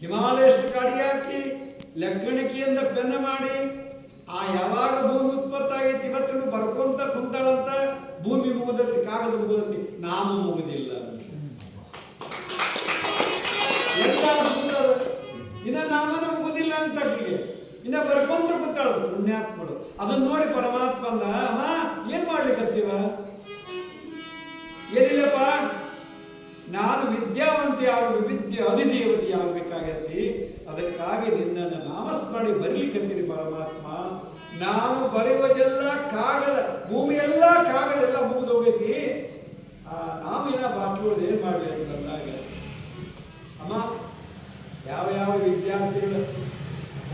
ಹಿಮಾಲಯಷ್ಟು ಕಾಡಿ ಹಾಕಿ ಲೆಕ್ಕಣಿಕೆಯಿಂದ ಬೆನ್ನ ಮಾಡಿ, ಆ ಯಾವಾಗ ಭೂಮಿ ಉತ್ಪತ್ತಾಗೈತಿ ಇವತ್ತು ಬರ್ಕೊಂತ ಕುಂತಾಳಂತ ಭೂಮಿ ಮುಗುದತಿ, ಕಾಗದ ಮುಗುದತಿ ನಾಮ ಮುಗುದಿಲ್ಲ. ಇನ್ನ ನಾಮನ ಮುಗುದಿಲ್ಲ ಅಂತ. ಇನ್ನ ಬರ್ಕೊಂತ ಕೂತಾಳು ಪುಣ್ಯಾತ್ಮಳು ಅದನ್ನ ನೋಡಿ ಪರಮಾತ್ಮ ಅಂದ್ರ ಅಮ್ಮ ನಾಮಸ್ಮರಣೆ ಅಂತೀರಿ ಪರಮಾತ್ಮ. ನಾನು ಬರೆಯುವುದೆಲ್ಲ ಕಾಗದ, ಭೂಮಿಯೆಲ್ಲ ಕಾಗದ ಎಲ್ಲ ಮುಗಿದು ಹೋಗೈತಿ. ಆ ನಾವಿನ ಬಾಕಿ ಉಳಿದು ಏನ್ ಮಾಡಲಿ ಅಂತ ಬಂದಾಗ, ಅಮ್ಮ, ಯಾವ ಯಾವ ವಿದ್ಯಾರ್ಥಿಗಳು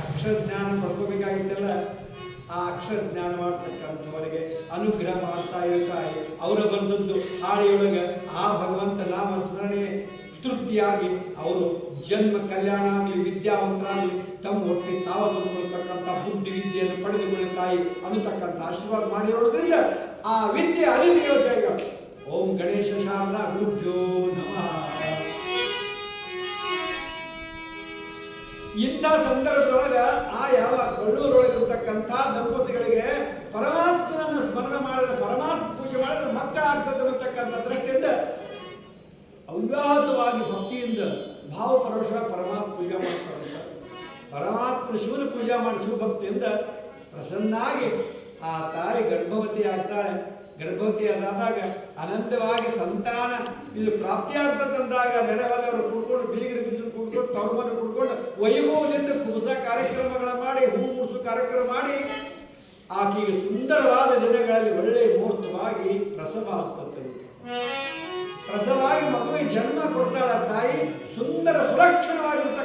ಅಕ್ಷರ ಜ್ಞಾನ ಪಡ್ಕೋಬೇಕಾಗಿತ್ತಲ್ಲ, ಆ ಅಕ್ಷರ ಜ್ಞಾನ ಮಾಡ್ತಕ್ಕಂಥವರಿಗೆ ಅನುಗ್ರಹ ಮಾಡ್ತಾ ಇರ್ತಾರೆ. ಅವರ ಬಂದದ್ದು ಹಾಡಿಯೊಳಗೆ, ಆ ಭಗವಂತ ನಾಮ ಸ್ಮರಣೆ ತೃಪ್ತಿಯಾಗಿ, ಅವರು ಜನ್ಮ ಕಲ್ಯಾಣ ಆಗಲಿ ವಿದ್ಯಾವಂತರಾಗಲಿ ತಮ್ಮ ಒಟ್ಟಿಗೆ ತಾವು ತಂದುಕೊಳ್ತಕ್ಕಂಥ ಬುದ್ಧಿ ವಿದ್ಯೆಯನ್ನು ಪಡೆದುಕೊಳ್ಳಿ ತಾಯಿ ಅನ್ನತಕ್ಕಂಥ ಆಶೀರ್ವಾದ ಮಾಡಿರೋದ್ರಿಂದ ಆ ವಿದ್ಯೆ ಅಧಿದೇವತೆಗಳು ಓಂ ಗಣೇಶ ಶಾರದಾ ಗುರುಭ್ಯೋ ನಮಃ. ಇಂಥ ಸಂದರ್ಭದೊಳಗ ಆ ಯಾವ ಕಳ್ಳೂರೊಳಗಿರ್ತಕ್ಕಂಥ ದಂಪತಿಗಳಿಗೆ ಪರಮಾತ್ಮನನ್ನು ಸ್ಮರಣೆ ಮಾಡಿದ್ರೆ, ಪರಮಾತ್ಮ ಪೂಜೆ ಮಾಡಿದ್ರೆ ಮಕ್ಕಳಾಗ್ತದೆ ಅನ್ನತಕ್ಕಂಥ ದೃಷ್ಟಿಯಿಂದ ಅವ್ಯಾಹತವಾಗಿ ಭಕ್ತಿಯಿಂದ ಭಾವಪರೋಷ ಪರಮಾತ್ಮ ಪೂಜೆ ಮಾಡ್ತಾರೆ. ಪರಮಾತ್ಮ ಶಿವನ ಪೂಜೆ ಮಾಡಿ ಶಿವಭಕ್ತಿಯಿಂದ ಪ್ರಸನ್ನಾಗಿ ಆ ತಾಯಿ ಗರ್ಭವತಿ ಆಗ್ತಾಳೆ. ಗರ್ಭವತಿ ಅದಾದಾಗ ಅನಂತವಾಗಿ ಸಂತಾನ. ಇದು ಪ್ರಾಪ್ತಿಯಾಗ್ತದಂದಾಗ ನೆರೆಹೊಲವರು ಕೂಡ್ಕೊಂಡು ಬೀಗರು ಬಿಸಿಲು ಕೂಡ್ಕೊಂಡು ತಮ್ಮನ್ನು ಕೂಡ್ಕೊಂಡು ವೈಭವದಿಂದ ಕುಸ ಕಾರ್ಯಕ್ರಮಗಳ ಮಾಡಿ, ಹೂ ಮುಸು ಕಾರ್ಯಕ್ರಮ ಮಾಡಿ ಆಕೆಗೆ ಸುಂದರವಾದ ದಿನಗಳಲ್ಲಿ ಒಳ್ಳೆಯ ಮುಹೂರ್ತವಾಗಿ ಪ್ರಸವ ಆಗ್ತದೆ. ಪ್ರಸವಾಗಿ ಮಗುವಿಗೆ ಜನ್ಮ ಕೊಡ್ತಾಳೆ ತಾಯಿ. ಸುಂದರ ಸುಲಕ್ಷಣವಾಗಿರ್ತಕ್ಕಂಥ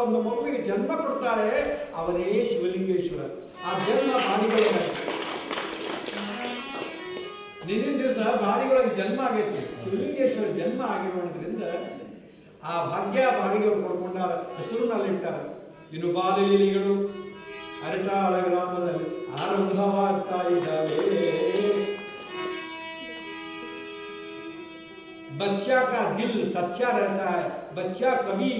ಒಂದು ಮಗುವಿಗೆ ಜನ್ಮ ಕೊಡ್ತಾಳೆ ಅವನೇ ಶಿವಲಿಂಗೇಶ್ವರ ಆ ಜನ್ಮ ಬಾಡಿಗಳೊಳಗೆ ನಿನ್ನಿನ ದಿವಸ ಬಾಡಿಗಳೊಳಗೆ ಜನ್ಮ ಆಗೈತಿ ಶಿವಲಿಂಗೇಶ್ವರ ಜನ್ಮ ಆಗಿರೋದ್ರಿಂದ ಆ ಭಾಗ್ಯ ಬಾಡಿಗೆಯವರು ಪಡ್ಕೊಂಡಾರ ಹೆಸರಿನಲ್ಲಿಟ್ಟಾರ ಇನ್ನು ಬಾಲಲೀಲಿಗಳು ಅರಟಾಳ ಗ್ರಾಮದಲ್ಲಿ ಆರಂಭವಾಗ್ತಾ ಇದ್ದಾವೆ बच्चा का दिल सच्चा रहता है बच्चा कभी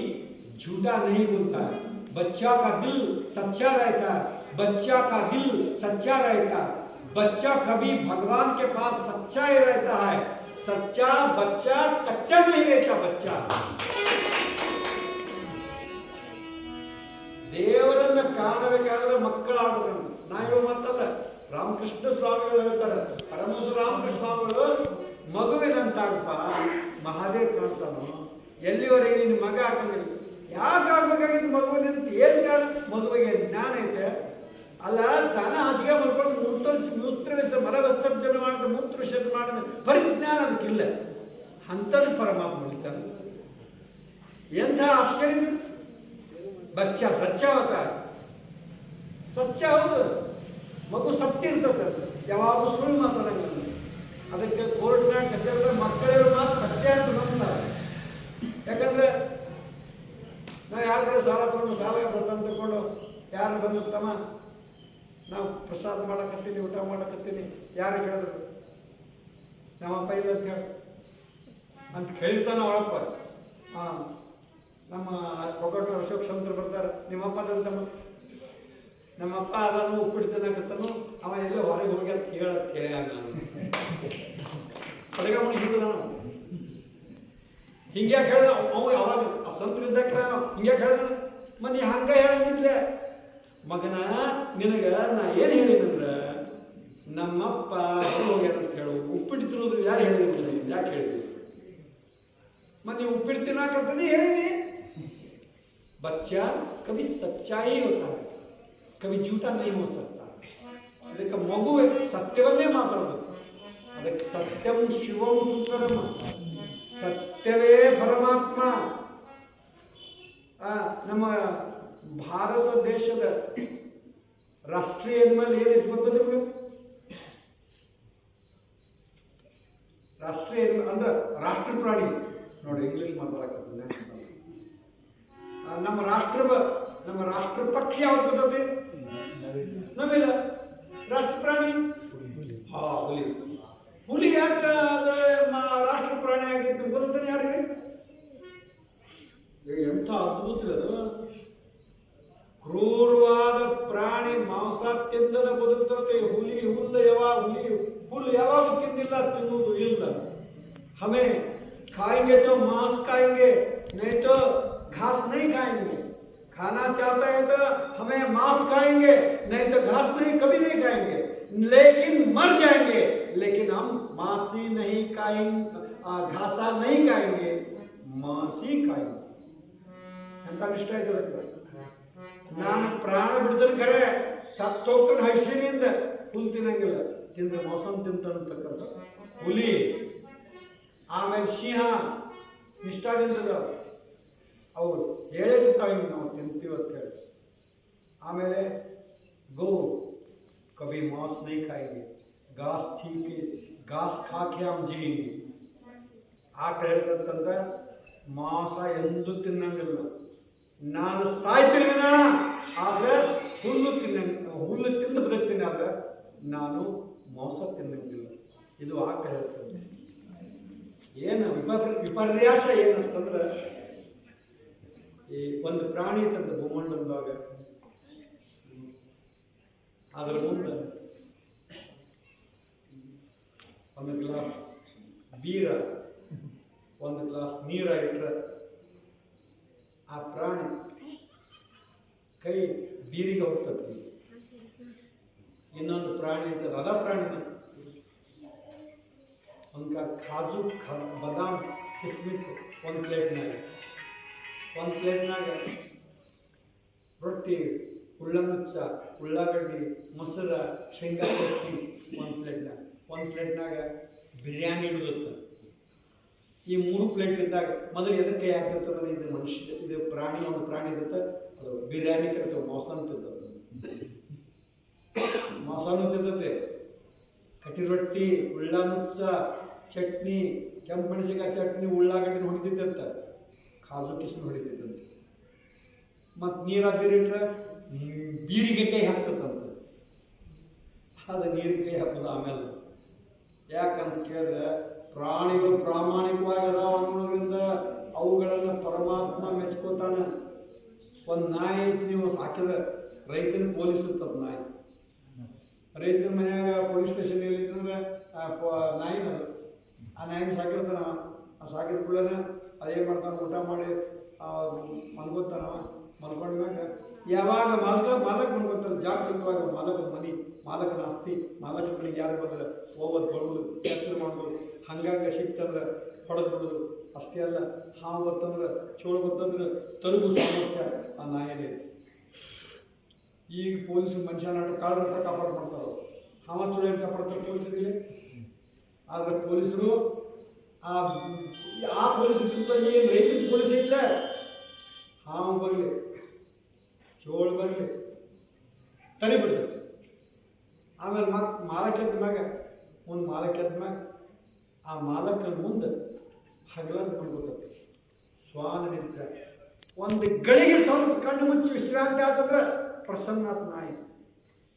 झूठा नहीं बोलता है बच्चा का दिल सच्चा रहता है बच्चा का दिल सच्चा रहता है बच्चा कभी भगवान के पास सच्चा ही रहता है सच्चा बच्चा कच्चा नहीं रहता बच्चा ದೇವರನ್ನ ಕಾಣಬೇಕಾದ್ರೆ ಮಕ್ಕಳಾಗಬೇಕು ನಾಯಿಗಳು ಮತ್ತಲ್ಲ ರಾಮಕೃಷ್ಣ ಸ್ವಾಮಿಗಳು ಹೇಳ್ತಾರೆ ಪರಮಹಂಸ ರಾಮಕೃಷ್ಣ ಸ್ವಾಮಿಗಳು ಮಗುವಿನಂತಾಗಪ್ಪ ಮಹಾದೇವ್ ಕಾಣ್ತಾನು ಎಲ್ಲಿವರೆಗೆ ನಿನ್ನ ಮಗ ಆಗಲಿಲ್ಲ ಯಾಕೆ ಆಗ್ಬೇಕಾಗಿತ್ತು ಮದುವೆ ಅಂತ ಏನು ಕಾರಣ? ಮದುವೆಗೆ ಜ್ಞಾನ ಐತೆ. ಅಲ್ಲ ತಾನ ಹಾಸಿಗೆ ಮಾಡ್ಕೊಂಡು ಮೂತ್ರ ಮೂತ್ರ ಮಲ ವಿಸರ್ಜನೆ ಮಾಡಿದ ಮೂತ್ರ ವಿಸರ್ಜನೆ ಮಾಡಿದ ಪರಿಜ್ಞಾನ ಅದಕ್ಕಿಲ್ಲ ಅಂಥದ್ದು ಪರಮಾತ್ಮ ಇರ್ತಾನೆ ಎಂಥ ಆಶ್ಚರ್ಯ? ಬಚ್ಚ ಸ್ವಚ್ಛ ಹೋತ ಸ್ವಚ್ಛ ಹೌದು. ಮಗು ಸತ್ಯ ಇರ್ತದೆ. ಯಾವಾಗೂ ಸುಳ್ಳು ಮಾತಾಡಂಗಿಲ್ಲ. ಅದಕ್ಕೆ ಕೋರ್ಟ್ನ ಕಚೇರಿ ಮಕ್ಕಳಿರೋ ಮಾತು ಸತ್ಯ ಅಂತ ನಂಬ್ತಾರೆ ಯಾಕಂದ್ರೆ ನಾವು ಯಾರ ಕಡೆ ಸಾಲ ತಗೊಂಡು ಸಾಲ ಬರ್ತಾನೆ ತಗೊಂಡು ಯಾರು ಬಂದು ತಮ್ಮ ನಾವು ಪ್ರಸಾದ ಮಾಡಕತ್ತೀನಿ ಊಟ ಮಾಡಕತ್ತೀನಿ ಯಾರು ಹೇಳಿದ್ರು ನಮ್ಮಪ್ಪ ಇಲ್ಲ ಅಂತ ಹೇಳಿ. ಅಂತ ಕೇಳ್ತಾನ ಅವಳಪ್ಪ. ಹಾಂ. ನಮ್ಮ ಒಗ್ಗಟ್ಟು ಅಶೋಕ್ ಸಮುದ್ರ ಬರ್ತಾರೆ. ನಿಮ್ಮಪ್ಪ ನಮ್ಮ ನಮ್ಮಪ್ಪ ಅದನ್ನು ಉಪ್ಪಿಡ್ತಾನಕತ್ತನು ಅವ ಎಲ್ಲೋ ಹೊರಗೆ ಹೋಗಿ ಅಂತ ಕೇಳ ಹೊರಗೆ ಅವನು ಹಿಡಿದಾನ ಹಿಂಗೆ ಕೇಳಿದ ಅವ ಅವಾಗ ಸಂತ ಸಂತರು ಇದ್ದಕ್ಕ ಹಿಂಗೆ ಹೇಳಿದ? ಮನೆ ಹಂಗ ಹೇಳಂಗಿದ್ಲೆ. ಮಗನ ನಿನಗ ನಾ ಏನು ಹೇಳಿದಂದ್ರ ನಮ್ಮಪ್ಪ ಹೊರಗೆ ಹೋಗ್ಯಾರ ಅಂತ ಹೇಳು ಉಪ್ಪಿಟ್ಟು ತಿನ್ನೋದು ಯಾರು ಹೇಳಿದ್ರು ಯಾಕೆ ಹೇಳಿದ್ರಿ ಮತ್ತೆ ನೀವು ಉಪ್ಪಿಟ್ಟು ತಿನ್ನಾಕಂತಂದು ಹೇಳಿದಿ बच्चा कभी सच्चाई होता है कभी झूठा नहीं हो सकता ಅದಕ್ಕೆ ಮಗು ಸತ್ಯವನ್ನೇ ಮಾತಾಡೋದು ಅದಕ್ಕೆ ಸತ್ಯಂ ಶಿವಂ ಸುಂದರಂ ಸತ್ಯವೇ ಪರಮಾತ್ಮ ಆ, ನಮ್ಮ ಭಾರತ ದೇಶದ ರಾಷ್ಟ್ರೀಯ ಅನಿಮಲ್ ಏನಿದೆ ಗೊತ್ತದ ನಿಮ್ಗೆ ರಾಷ್ಟ್ರೀಯ ಅಂದ್ರೆ ರಾಷ್ಟ್ರ ಪ್ರಾಣಿ. ನೋಡಿ ಇಂಗ್ಲಿಷ್ ಮಾತಾಡಕ್ಕೆ ನಮ್ಮ ರಾಷ್ಟ್ರ ನಮ್ಮ ರಾಷ್ಟ್ರ ಪಕ್ಷಿ ಯಾವ್ದು ಗೊತ್ತೈತಿ? ನಮ್ಮಿಲ್ಲ ರಾಷ್ಟ್ರ ಪ್ರಾಣಿ? ಹಾ, ಹುಲಿ. ಹುಲಿ ಯಾಕೆ ಅದು ರಾಷ್ಟ್ರ ಪ್ರಾಣಿ ಆಗಿತ್ತು ಗೊತ್ತಾನೆ ಯಾರಿಗೆ? ಎಂಥ ಅದ್ಭುತ ಕ್ರೂರವಾದ ಪ್ರಾಣಿ ಮಾಂಸ ತಿಂದನ ಹುಲಿ ಹುಲ್ಲ ಯಾವ ಹುಲಿ ಹುಲ್ಲು ಯಾವಾಗ ತಿಂದಿಲ್ಲ ತಿನ್ನುವುದು ಇಲ್ಲ हमें खाएंगे तो मांस खाएंगे नहीं तो घास नहीं खाएंगे खाना चाहते हैं तो हमें मांस खाएंगे नहीं तो घास नहीं कभी नहीं खाएंगे लेकिन मर जाएंगे लेकिन हम मांस ही नहीं खाएंगे आ, घासा नहीं खाएंगे मांस ही खाएंगे ಎಂತ ನಿಷ್ಠ ಇದ್ದಾರೆ ನಾನು ಪ್ರಾಣ ಬಿಡ್ತಾನೆ ಖರೆ ಸತ್ತು ಹೋಗ್ತಾನೆ ಹಸಿನಿಂದ ಹುಲ್ ತಿನ್ನಂಗಿಲ್ಲ ತಿಂದ್ರೆ ಮೋಸಂ ತಿಂತಾನಂತಕ್ಕಂಥ ಹುಲಿ, ಆಮೇಲೆ ಸಿಂಹ ನಿಷ್ಠಾದಿಂದದ ಅವರು ಹೇಳೇ ಬಿಡ್ತಾವೆ ನಾವು ತಿಂತೀವಿ ಅಂತ ಹೇಳಿ. ಆಮೇಲೆ ಗೋ, ಕವಿ ಮಾಂಸ ನೈ ಕಾಯಿಗೆ ಗಾಸ್ ಥೀಕೆ, ಗಾಸ್ ಖಾಕೆ ಜೀ ಜೀಂಗೆ ಆಟ ಹೇಳ್ತಕ್ಕಂಥ ಮಾಂಸ ಎಂದೂ ತಿನ್ನಂಗಿಲ್ಲ. ನಾನು ಸಾಯ್ತಿರ್ವಿನ? ಆದ್ರೆ ಹುಲ್ಲು ತಿನ್ನ ಹುಲ್ಲು ತಿಂದು ಬದುಕ್ತೀನಿ. ಆದ್ರೆ ನಾನು ಮಾಂಸ ತಿನ್ನಂಗಿಲ್ಲ ಇದು ಆಕ ಹೇಳ್ತದೆ ಏನು ವಿಪರ್, ವಿಪರ್ಯಾಸ ಏನಂತಂದ್ರೆ ಈ ಒಂದು ಪ್ರಾಣಿ ತಂದ ಭೂಮಂಡಲದಾಗ ಅದರ ಮುಂದೆ ಒಂದು ಗ್ಲಾಸ್ ಬೀರ, ಒಂದು ಗ್ಲಾಸ್ ನೀರ ಇಟ್ಟರೆ ಆ ಪ್ರಾಣಿ ಕೈ ಬೀರಿಗೆ ಹೋಗ್ತದೆ. ಇನ್ನೊಂದು ಪ್ರಾಣಿ ಅಂತ ರದ ಪ್ರಾಣಿ ಒಂದು ಕಾಜು ಖ ಬದಾಮ್, ಕಿಸ್ಮಿಸ್ ಒಂದು ಪ್ಲೇಟ್ನಾಗ ಒಂದು ಪ್ಲೇಟ್ನಾಗ ರೊಟ್ಟಿ ಉಳ್ಳಮುಚ್ಚ ಉಳ್ಳಾಗಡ್ಡಿ, ಮೊಸರ, ಶೇಂಗಾ ರೊಟ್ಟಿ ಒಂದು ಪ್ಲೇಟ್ನಾಗ ಒಂದು ಪ್ಲೇಟ್ನಾಗ ಬಿರಿಯಾನಿ ಇಡುತ್ತೆ ಈ ಮೂರು ಪ್ಲೇಟ್ ಇದ್ದಾಗ ಮೊದಲು ಎದಕ್ಕೆ ಯಾಕೆ ಇದು ಮನುಷ್ಯ, ಇದು ಪ್ರಾಣಿ, ಒಂದು ಪ್ರಾಣಿ ಇರುತ್ತೆ. ಅದು ಬಿರಿಯಾನಿ ಕಡೆ ಮೋಸ ಅಂತಿರ್ತದೆ ಮೋಸನು ತಿಂತತೆ ಕಟಿ ರೊಟ್ಟಿ ಉಳ್ಳಾನುಚ್ಚ, ಚಟ್ನಿ ಕೆಂಪು ಮೆಣಸಿನಕಾಯಿ ಚಟ್ನಿ, ಉಳ್ಳಾಗಡ್ಡಿನ ಹೊಡಿತಿದ್ದಂತ. ಕಾಲು ಕಿಸ್ಮಿಸ್ ಹೊಡಿತಿದ್ದಂತ. ಮತ್ತು ನೀರು ಬೀರಿಟ್ರೆ ಬೀರಿಗೆ ಕೈ ಹಾಕ್ತದಂತ. ಅದು ನೀರಿಗೆ ಕೈ ಹಾಕೋದು ಆಮೇಲೆ. ಯಾಕಂತ ಕೇಳಿದ್ರೆ ಪ್ರಾಣಿಗಳು ಪ್ರಾಮಾಣಿಕವಾಗಿ ಅದಾವ ಅನ್ನೋದ್ರಿಂದ ಅವುಗಳನ್ನು ಪರಮಾತ್ಮ ಮೆಚ್ಕೋತಾನೆ. ಒಂದು ನಾಯಿ ನೀವು ಸಾಕಿದ್ರೆ, ರೈತನ ಪೊಲೀಸುತ್ತದ ನಾಯಿ. ರೈತನ ಮನ್ಯಾಗ ಪೊಲೀಸ್ ಸ್ಟೇಷನ್ ಎಲ್ಲಿತ್ತಂದ್ರೆ ನಾಯಿನ ಅದು. ಆ ನಾಯಿನ ಸಾಕಿರ್ತಾನ, ಆ ಸಾಕಿದ ಕೂಡಲೇ ಅದೇನು ಮಾಡ್ತಾನೆ, ಊಟ ಮಾಡಿ ಮಲ್ಕೋತಾನ ಮಲ್ಕೊಂಡ್ಮ್ಯಾಗ ಯಾವಾಗ ಮಾಲಕ ಮಾಲಕ ಮಲ್ಕೊತಾನೆ ಜಾಗೃತವಾಗಿ ಮಾಲಕನ ಮನೆ, ಮಾಲಕನ ಆಸ್ತಿ, ಮಾಲಕನ ಮನೆಗೆ ಯಾರು ಬಂದ್ರೆ ಹೋಗೋದು ಬರೋದು ಕೆಲಸ ಮಾಡ್ಬೋದು ಹಂಗಂಗೆ ಸಿಕ್ತಂದ್ರೆ ಹೊಡೆದು ಬಿಡೋದು, ಅಷ್ಟೇ ಅಲ್ಲ, ಹಾವು ಬರ್ತಂದ್ರೆ ಚೋಳು ಬರ್ತಂದ್ರೆ ತಲುಪು ಸಾಮರ್ಥ್ಯ ಆ ನಾಯಲ್ಲಿ ಈಗ ಪೊಲೀಸ್ ಮನುಷ್ಯನ ಅಂತ ಕಾಪಾಡು ಮಾಡ್ತಾರೆ ಹಾವ ಚುಳಿ ಕಾಪಾಡ್ತಾರೆ ಪೊಲೀಸರಿಗೆ? ಆದರೆ ಪೊಲೀಸರು ಆ ಆ ಪೊಲೀಸರಿಗಿಂತ ಏನು ರೈತರು ಪೊಲೀಸ್ ಇಲ್ಲ. ಹಾವು ಬರಲಿ. ಚೋಳು ಬರಲಿ. ತರಿಬಿಡ್ತಾರೆ ಆಮೇಲೆ ಮತ್ತೆ ಮಾಲಕ್ಕೆದ್ದ ಮ್ಯಾಗ, ಒಂದು ಮಾಲಕ್ಕೆದ್ದ ಮ್ಯಾಗ, ಆ ಮಾಲಕನ ಮುಂದೆ ಹಗಲಂತ ಮಾಡ್ಕೋತೈತಿ ಸ್ವಾನ ನಿಂತ ಒಂದು ಗಳಿಗೆ ಸ್ವಲ್ಪ ಕಣ್ಣು ಮುಚ್ಚಿ ವಿಶ್ರಾಂತಿ ಆತಂದ್ರೆ ಪ್ರಸನ್ನಾತ್ ನಾಯಿ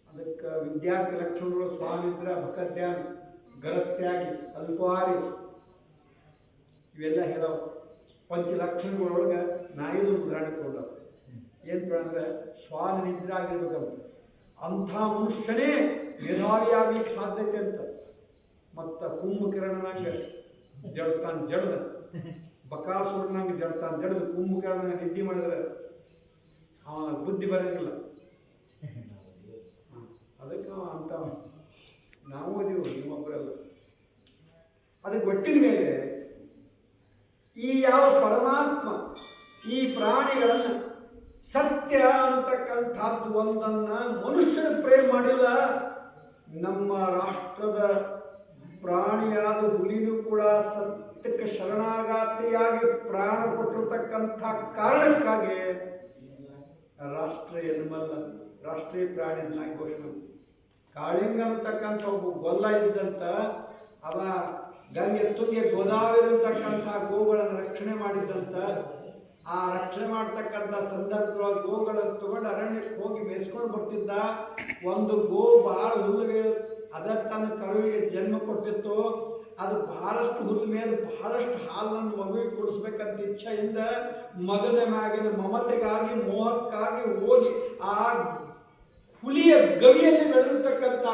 ಅದಕ್ಕೆ ವಿದ್ಯಾರ್ಥಿ ಲಕ್ಷಣಗಳು ಸ್ವಾಮಿದ್ರ ಭಕದ್ಯಾನ ಗರತ್ಯಾಗಿ, ಅಲ್ಪಾರಿ. ಇವೆಲ್ಲ ಹೇಳವು. ಪಂಚ ಲಕ್ಷಣಗಳೊಳಗೆ ನಾಯಿದು ಉದಾಹರಣೆ ಕೊಡವು ಏನು ಅಂದರೆ ಸ್ವಾಮಿ ನಿದ್ರೆ ಆಗಿರ್ಬೇಕಂತ. ಅಂಥ ಮನುಷ್ಯನೇ ಮೇಧಾವಿ ಆಗ್ಲಿಕ್ಕೆ ಸಾಧ್ಯತೆ ಅಂತ. ಮತ್ತು ಕುಂಭಕಿರಣನಾಗ ಜಡ್ತಾನ ಜಡ್ದ. ಬಕಾಸುರನಾಗ ಜಡ್ತಾನ ಜಡ್ದು. ಕುಂಭಕಿರಣನ ನಿದ್ದೆ ಮಾಡಿದ್ರೆ? ಅವನ ಬುದ್ಧಿ ಬರೋಂಗಿಲ್ಲ. ಅದಕ್ಕೆ ಅಂತ ನಾವು ಅದೀವಿ ನಿಮ್ಮೊಬ್ಬರಲ್ಲ ಅದಕ್ಕೆ ಒಟ್ಟಿನ ಮೇಲೆ ಈ ಯಾವ ಪರಮಾತ್ಮ, ಈ ಪ್ರಾಣಿಗಳನ್ನು ಸತ್ಯ ಅನ್ನತಕ್ಕಂಥದ್ದು ಒಂದನ್ನು ಮನುಷ್ಯನ ಪ್ರೇಮ ಮಾಡಿಲ್ಲ, ನಮ್ಮ ರಾಷ್ಟ್ರದ ಪ್ರಾಣಿಯಾದ ಹುಲಿನೂ ಕೂಡ ಸತ್ಯಕ್ಕೆ ಶರಣಾಗತಿಯಾಗಿ ಪ್ರಾಣ ಕೊಟ್ಟಿರ್ತಕ್ಕಂಥ ಕಾರಣಕ್ಕಾಗಿ ರಾಷ್ಟ್ರೀಯ ಎನ್ಮಲ್ಲ ರಾಷ್ಟ್ರೀಯ ಪ್ರಾಣಿಯನ್ನಾಗಿ ಘೋಷಣೆ ಕಾಳಿಂಗ ಅಂತಕ್ಕಂಥ ಒಬ್ಬ ಗೊಲ್ಲ ಇದ್ದಂತ ಅವ ಗಂಗೆ ತುಂಗೆ ಗೋದಾವರಿ ಅಂತಕ್ಕಂಥ ಗೋಗಳನ್ನು ರಕ್ಷಣೆ ಮಾಡಿದ್ದಂತ, ಆ ರಕ್ಷಣೆ ಮಾಡ್ತಕ್ಕಂಥ ಸಂದರ್ಭದೊಳಗೆ ಗೋಗಳನ್ನು ತಗೊಂಡು ಅರಣ್ಯಕ್ಕೆ ಹೋಗಿ ಮೇಯಿಸ್ಕೊಂಡು ಬರ್ತಿದ್ದ ಒಂದು ಗೋ ಭಾಳ ಹುಲ್ಲು ಅದ ತನ್ನ ಕರುವಿಗೆ ಜನ್ಮ ಕೊಟ್ಟಿತ್ತು. ಅದು ಬಹಳಷ್ಟು ಹುಲ್ಲು ಮೇಲೆ ಬಹಳಷ್ಟು ಹಾಲನ್ನು ಮಗುವಿಗೆ ಕೊಡಿಸ್ಬೇಕಂತ ಇಚ್ಛೆಯಿಂದ ಮಗನ ಮ್ಯಾಗಿನ ಮಮತೆಗಾಗಿ, ಮೋಹಕ್ಕಾಗಿ ಹೋಗಿ ಆ ಹುಲಿಯ ಗವಿಯಲ್ಲಿ ಬೆಳೆದಿರ್ತಕ್ಕಂಥ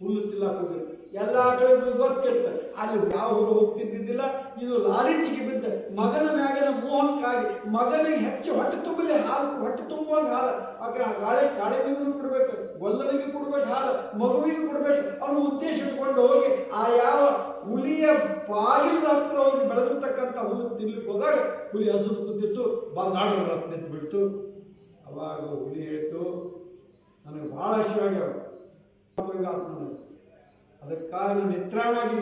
ಹುಲ್ಲು ತಿಲ್ಲ ಹೋಗಿ ಎಲ್ಲ ಕಡೆ ಗೊತ್ತಿರ್ತ ಅಲ್ಲಿ ಯಾವ ಹುಲ್ಲು ಹೋಗ್ತಿದ್ದಿದ್ದಿಲ್ಲ ಇದು ಲಾಲಿಚಿಗೆ ಬಿದ್ದ ಮಗನ ಮ್ಯಾಗಿನ ಮೋಹಕ್ಕಾಗಿ, ಮಗನಿಗೆ ಹೆಚ್ಚು ಹೊಟ್ಟೆ ತುಂಬಲಿ ಹಾಲು, ಹೊಟ್ಟೆ ತುಂಬುವಂಗೆ ಹಾಲು. ಆಗ ಗಾಳಿ ಮೀನು ಕೊಡ್ಬೇಕು, ಗೊಲ್ಲನಿಗೆ ಕೊಡ್ಬೇಕು ಹಾಲು, ಮಗುವಿಗೆ ಕೊಡ್ಬೇಕು ಅವನು ಉದ್ದೇಶ ಇಟ್ಕೊಂಡು ಹೋಗಿ ಆ ಯಾವ ಹುಲಿಯ ಬಾಗಿಲದ ಹತ್ರ ಹೋಗಿ ಬೆಳೆದಿರ್ತಕ್ಕಂಥ ಹುಲ್ಲು ತಿನ್ಲಿಕ್ಕೆ ಹೋದಾಗ ಹುಲಿ ಹಸು ಕೂತಿತ್ತು ಬಂಗಾಡು ನಿಂತು ಬಿಡ್ತು ಅವಾಗ ಹುಲಿ ಹೇಳ್ತು ನನಗೆ ಭಾಳ ಹಸಿವಾಗ್ಯಾವ ಅದಕ್ಕಾಗಿ ಮಿತ್ರಾಣಾಗಿ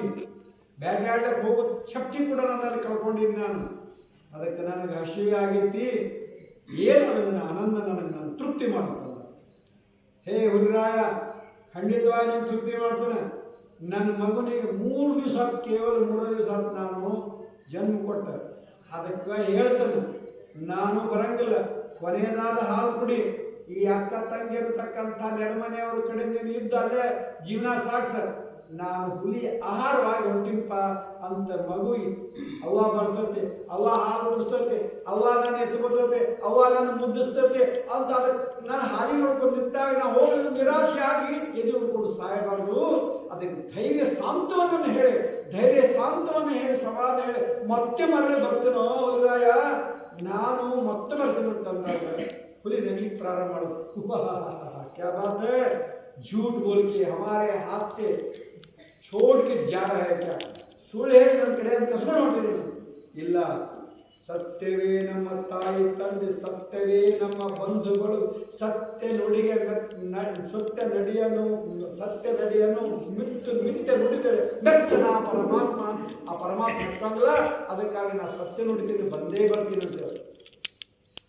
ಬೇಟಾಡಕ್ಕೆ ಹೋಗೋ ಶಕ್ತಿ ಕೂಡ ನನ್ನಲ್ಲಿ ಕಳ್ಕೊಂಡಿದ್ದೀನಿ ನಾನು. ಅದಕ್ಕೆ ನನಗೆ ಹಸಿವೆ ಆಗೈತಿ. ಏನು ಅದನ್ನು ಆನಂದ ನನಗೆ ನಾನು ತೃಪ್ತಿ ಮಾಡ್ತಾನೆ ಹೇ ಹುಲಿರಾಯ, ಖಂಡಿತವಾಗಿ ತೃಪ್ತಿ ಮಾಡ್ತಾನೆ. ನನ್ನ ಮಗನಿಗೆ ಮೂರು ದಿವಸ ಕೇವಲ ಮೂರು ದಿವಸ ನಾನು ಜನ್ಮ ಕೊಟ್ಟೆ. ಅದಕ್ಕೆ ಹೇಳ್ತಾನೆ, ನಾನು ಬರಂಗಿಲ್ಲ. ಕೊನೆಯದಾದ ಹಾಲು ಕುಡಿ ಈ ಅಕ್ಕ ತಂಗಿರತಕ್ಕಂಥ ನೆಡಮನೆಯವ್ರ ಕಡೆ ನೀನು ಇದ್ದು ಅಲ್ಲೇ ಜೀವನ ಸಾಗ್ಸ. ನಾನು ಹುಲಿ ಆಹಾರವಾಗಿ ಹೊಂಟಿಪ್ಪ ಅಂತ ಮಗು ಅವ್ವ ಬರ್ತತೆ, ಅವ್ವ ಹಾಲು ಉಡಿಸ್ತತೆ, ಅವ್ವ ನಾನು ಎತ್ಕೊತತೆ ಅವ್ವ ನಾನು ಮುದ್ದಿಸ್ತತೆ ಅಂತ ಅದಕ್ಕೆ ನಾನು ಹಾಲಿ ನೋಡ್ಕೊಂಡು ನಿಂತಾಗ ನಾ ಹೋಗಲು ನಿರಾಶೆ ಆಗಿ ಎದೆ ಹುಡ್ಕೊಂಡು ಸಾಯಬಾರ್ದು. ಅದಕ್ಕೆ ಧೈರ್ಯ ಸಾಂತ್ವನನ್ನು ಹೇಳಿ, ಧೈರ್ಯ ಸಾಂತ್ವನ ಹೇಳಿ, ಸಮಾಧಾನ ಹೇಳಿ, ಮತ್ತೆ ಮರಳಿ ಬರ್ತೇನೋ ಒಲರಾಯ ನಾನು ಮತ್ತೆ ಬರ್ತೀನಿ ಅಂತಂದಾಗ ಹುಲಿ ನಗಲಿಕ್ಕೆ ಪ್ರಾರಂಭ ಮಾಡೋದು क्या बात है झूठ बोल के हमारे हाथ से छोड़ के जा रहा है क्या ಸುಳ್ಳು ಹೇಳಿ ನನ್ನ ಕಡೆ ಅಂತ ಕಸ್ಕೊಂಡು ಹೊಂಟಿದ್ದೀನಿ ಇಲ್ಲ ಸತ್ಯವೇ ನಮ್ಮ ತಾಯಿ ತಂದೆ ಸತ್ಯವೇ ನಮ್ಮ ಬಂಧುಗಳು ಸತ್ಯ ನುಡಿಗೆ ಮೆತ್- ನ- ಸತ್ಯ ನಡಿಯನ್ನು ಸತ್ಯ ನಡಿಯನ್ನು ಮಿತ್ತು ಮಿತ್ಯ ನುಡಿದರೆ ಮೆತ್ತನ ಆ ಪರಮಾತ್ಮ ಆ ಪರಮಾತ್ಮ ಮೆಚ್ಚಂಗಿಲ್ಲ ಅದಕ್ಕಾಗಿ ನಾನು ಸತ್ಯ ನುಡಿತೀನಿ ಬಂದೇ ಬರ್ತೀನಿ ಅಂತ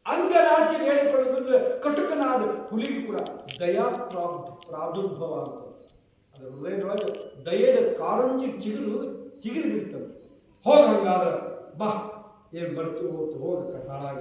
ಹೇಳಿ. ಅಂಗನಾಚೆ ಹೇಳಿಕೊಳ್ಳುವುದಂದ್ರೆ ಕಟುಕನಾದ ಹುಲಿಗೂ ಕೂಡ ದಯಾ ಪ್ರಾಬ್ ಪ್ರಾದುರ್ಭವ ಅಂತ ಅದರ ಹೃದಯದೊಳಗೆ ದಯದ ಕಾರಂಜಿ ಚಿಗುರು ಚಿಗುರು ಬಿಡ್ತದೆ ಹೋಗ ಹಂಗಾದ್ರೆ ಬಾ, ಏನು ಬರ್ತು ಹೋಗ್ತು ಹೋಗ ಹಾಳಾಗಿ